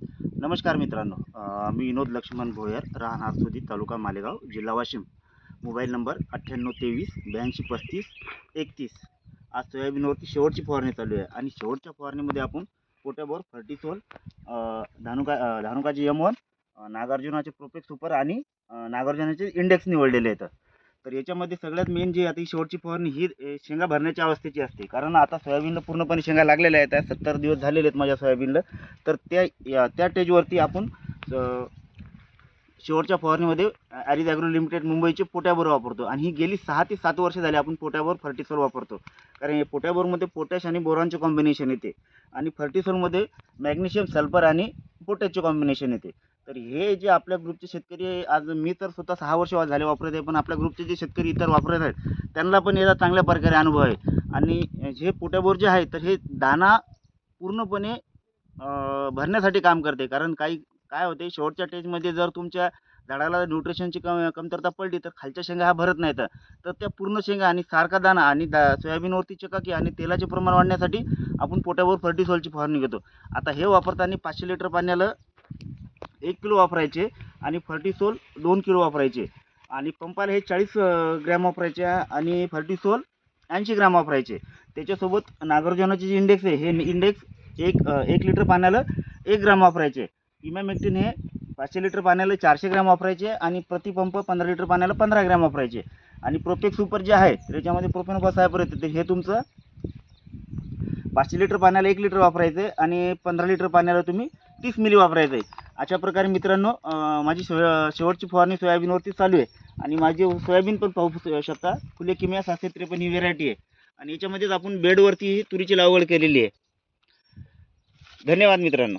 नमस्कार मित्रांनो. मी विनोद लक्ष्मण भोयर राहणार सुधी तालुका मालेगाव जिल्हा वाशिम. मोबाईल नंबर अठ्ठ्याण्णव तेवीस ब्याऐंशी पस्तीस एकतीस. आज सोयाबीनवरती शेवटची फवारणी चालू आहे आणि शेवटच्या फवारणीमध्ये आपण पोट्याबोर फर्टिसोल धानुका धानुकाचे यम वन नागार्जुनाचे प्रोपेक्स सुपर आणि नागार्जुनाचे इंडेक्स निवडलेले आहेत. तर याच्यामध्ये सगळ्यात मेन जी आता शेवटची फवारणी ही शेंगा भरण्याच्या अवस्थेची असते. कारण आता सोयाबीनला पूर्णपणे शेंगा लागलेल्या आहेत. सत्तर दिवस झालेले आहेत माझ्या सोयाबीनला. तर त्या या त्या स्टेजवरती आपण शेवटच्या फवारणीमध्ये ॲरिज ॲग्रो लिमिटेड मुंबईचे पोटॅबोर वापरतो. आणि ही गेली सहा ते सात वर्ष झाली आपण पोटॅबोर फर्टिसोल वापरतो. कारण हे पोट्याबोरमध्ये पोटॅश आणि बोरॉनचे कॉम्बिनेशन येते. आणि फर्टिसोलमध्ये मॅग्नेशियम सल्फर आणि पोटॅशचे कॉम्बिनेशन येते. तर हे जे आपल्या ग्रुपचे शेतकरी आहे, आज मी तर स्वतः सहा वर्ष झाले वापरत आहे पण आपल्या ग्रुपचे जे शेतकरी इतर वापरत आहेत त्यांना पण याचा चांगल्या प्रकारे अनुभव आहे. आणि जे पोट्याबोर जे आहे तर हे दाना पूर्णपणे भरण्यासाठी काम करते. कारण काही काय होते शेवटच्या टेस्टमध्ये जर तुमच्या झाडाला न्यूट्रिशनची कम कमतरता पडली तर खालच्या शेंगा हा भरत नाहीत. तर त्या पूर्ण शेंगा आणि सारखा दाणा आणि दा सोयाबीनवरती चकाकी आणि तेलाचे प्रमाण वाढण्यासाठी आपण पोट्यावर फर्टिसॉलची फवारणी घेतो आता हे वापरताना पाचशे लिटर पाण्याला एक किलो वापरायचे आणि फर्टिसोल दोन किलो वापरायचे. आणि पंपाला हे चाळीस ग्रॅम वापरायचे आणि फर्टिसोल ऐंशी ग्रॅम वापरायचे. त्याच्यासोबत नागार्जुनाचे जे इंडेक्स आहे हे इंडेक्स एक एक लिटर पाण्याला एक ग्राम वापरायचे. इमॅमेक्टिन हे पाचशे लिटर पाण्याला चारशे ग्रॅम वापरायचे आणि प्रतिपंप पंधरा लिटर पाण्याला पंधरा ग्रॅम वापरायचे. आणि प्रोपेक सुपर जे आहे त्याच्यामध्ये प्रोपेन सायपर येते हे तुमचं पाचशे लिटर पाण्याला एक लिटर वापरायचं आणि पंधरा लिटर पाण्याला तुम्ही तीस मिली वापरायचं आहे. अशा प्रकारे मित्रांनो माझी शेव शेवटची फवारणी सोयाबीनवरती चालू आहे. आणि माझी सोयाबीन पण पाहू शकता फुले किमया सातशे त्रेपन्न ही व्हेरायटी आहे. आणि याच्यामध्येच आपण बेडवरती ही तुरीची लागवड केलेली आहे. धन्यवाद मित्रांनो.